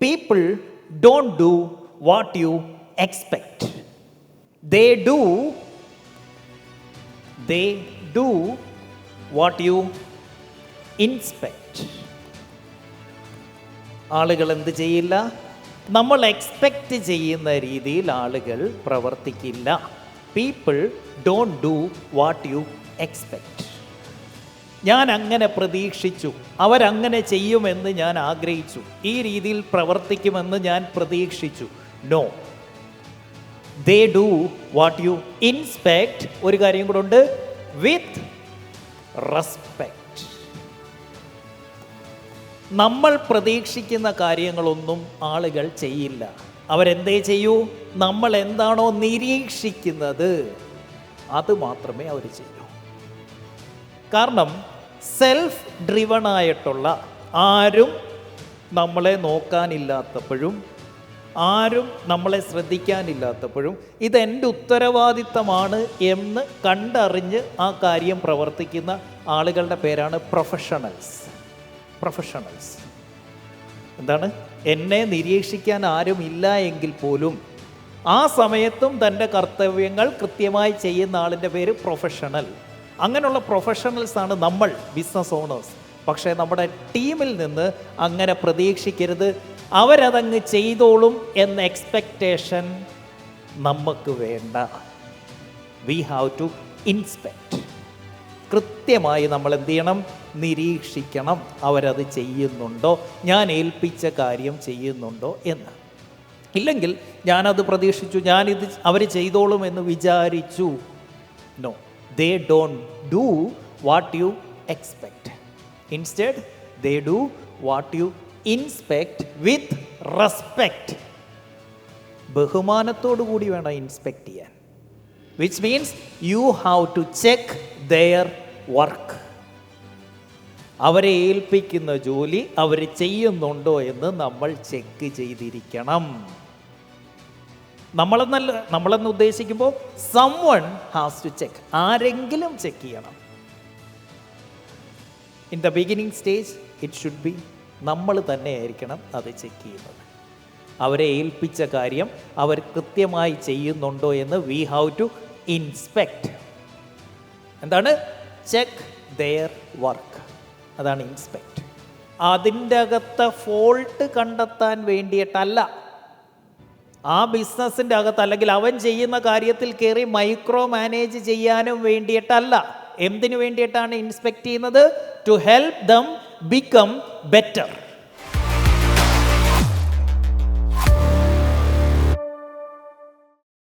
people don't do what you expect. They do they do what you inspect. ആളുകൾ എന്ത് ചെയ്യില്ല നമ്മൾ expect ചെയ്യുന്ന രീതിയിൽ ആളുകൾ പ്രവർത്തിക്കില്ല people don't do what you expect ഞാൻ അങ്ങനെ പ്രതീക്ഷിച്ചു. അവരങ്ങനെ ചെയ്യുമെന്ന് ഞാൻ ആഗ്രഹിച്ചു. ഈ രീതിയിൽ പ്രവർത്തിക്കുമെന്ന് ഞാൻ പ്രതീക്ഷിച്ചു. No they do what you inspect ഒരു കാര്യം കൂടെ ഉണ്ട്. വിത്ത് റെസ്പെക്ട് നമ്മൾ പ്രതീക്ഷിക്കുന്ന കാര്യങ്ങളൊന്നും ആളുകൾ ചെയ്യില്ല. അവരെന്തേ ചെയ്യൂ? നമ്മൾ എന്താണോ നിരീക്ഷിക്കുന്നത്. അത് മാത്രമേ അവർ ചെയ്യൂ. കാരണം സെൽഫ് ഡ്രിവൺ ആയിട്ടുള്ള ആരും നമ്മളെ നോക്കാനില്ലാത്തപ്പോഴും ആരും നമ്മളെ ശ്രദ്ധിക്കാനില്ലാത്തപ്പോഴും ഇതെന്റെ ഉത്തരവാദിത്തമാണ് എന്ന് കണ്ടറിഞ്ഞ് ആ കാര്യം പ്രവർത്തിക്കുന്ന ആളുകളുടെ പേരാണ് പ്രൊഫഷണൽസ് പ്രൊഫഷണൽസ് എന്താണ്? എന്നെ നിരീക്ഷിക്കാൻ ആരും ഇല്ല എങ്കിൽ പോലും ആ സമയത്തും തന്റെ കർത്തവ്യങ്ങൾ കൃത്യമായി ചെയ്യുന്ന ആളിന്റെ പേര് പ്രൊഫഷണൽ അങ്ങനെയുള്ള പ്രൊഫഷണൽസാണ് നമ്മൾ ബിസിനസ് ഓണേഴ്സ് പക്ഷേ നമ്മുടെ ടീമിൽ നിന്ന് അങ്ങനെ പ്രതീക്ഷിക്കരുത്. അവരതങ്ങ് ചെയ്തോളും എന്ന എക്സ്പെക്റ്റേഷൻ നമുക്ക് വേണ്ട. വി ഹാവ് ടു ഇൻസ്പെക്ട് കൃത്യമായി നമ്മൾ എന്ത് ചെയ്യണം? നിരീക്ഷിക്കണം. അവരത് ചെയ്യുന്നുണ്ടോ? ഞാൻ ഏൽപ്പിച്ച കാര്യം ചെയ്യുന്നുണ്ടോ എന്ന്. ഇല്ലെങ്കിൽ ഞാനത് പ്രതീക്ഷിച്ചു ഞാനിത് അവർ ചെയ്തോളും എന്ന് വിചാരിച്ചു. No they don't do what you expect instead they do what you inspect with respect ബഹുമാനത്തോടു കൂടി വേണം ഇൻസ്പെക്ട് ചെയ്യാൻ. Which means you have to check their work അവരെ ഏൽപ്പിക്കുന്ന ജോലി അവർ ചെയ്യുന്നുണ്ടോ എന്ന് നമ്മൾ ചെക്ക് ചെയ്തിരിക്കണം. നമ്മളെന്നല്ല നമ്മളെന്ന് ഉദ്ദേശിക്കുമ്പോൾ someone has to check ആരെങ്കിലും ചെക്ക് ചെയ്യണം. In the beginning stage it should be നമ്മൾ തന്നെ ആയിരിക്കണം അത് ചെക്ക് ചെയ്യുന്നത്. അവരെ ഏൽപ്പിച്ച കാര്യം അവർ കൃത്യമായി ചെയ്യുന്നുണ്ടോ എന്ന് വി ഹാവ് ടു ഇൻസ്പെക്ട് എന്താണ്? ചെക്ക് ദെയർ വർക്ക് അതാണ് ഇൻസ്പെക്ട് അതിന്റെ അകത്തെ ഫോൾട്ട് കണ്ടെത്താൻ വേണ്ടിയിട്ടല്ല. ആ ബിസിനസ്സിന്റെ അകത്ത് അല്ലെങ്കിൽ അവൻ ചെയ്യുന്ന കാര്യത്തിൽ കയറി മൈക്രോ മാനേജ് ചെയ്യാനും വേണ്ടിയിട്ടല്ല. എന്തിനു വേണ്ടിയിട്ടാണ് ഇൻസ്പെക്ട് ചെയ്യുന്നത്? To help them become better